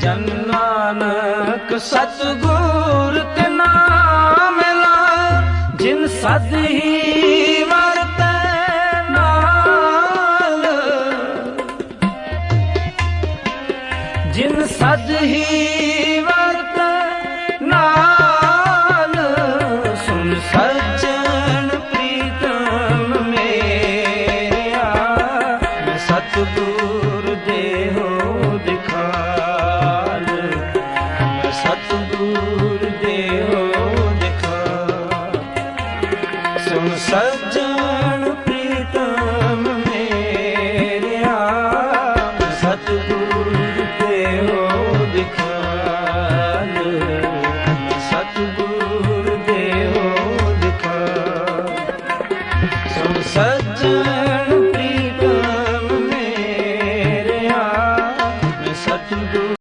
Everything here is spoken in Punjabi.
ਜਨ ਨਾਨਕ ਸਤਗੁਰ ਤੇ ਨਾਮ ਲਾ ਜਿਨ ਸਦ ਹੀ ਵਰਤੈ ਜਿਨ ਸਦ ਹੀ ਨਾਲ, ਸੁਨ ਸੱਜਣ ਪ੍ਰੀਤਮ ਮੇਰਿਆ। ਸਤਗੁਰ ਸੱਜਣ ਪ੍ਰੀਤਮ ਮੇਰਿਆ ਸਤਿਗੁਰ ਤੇ ਹੋ ਸਤਿਗੁਰ ਦੇ ਹੋ ਦਿਖਾਲ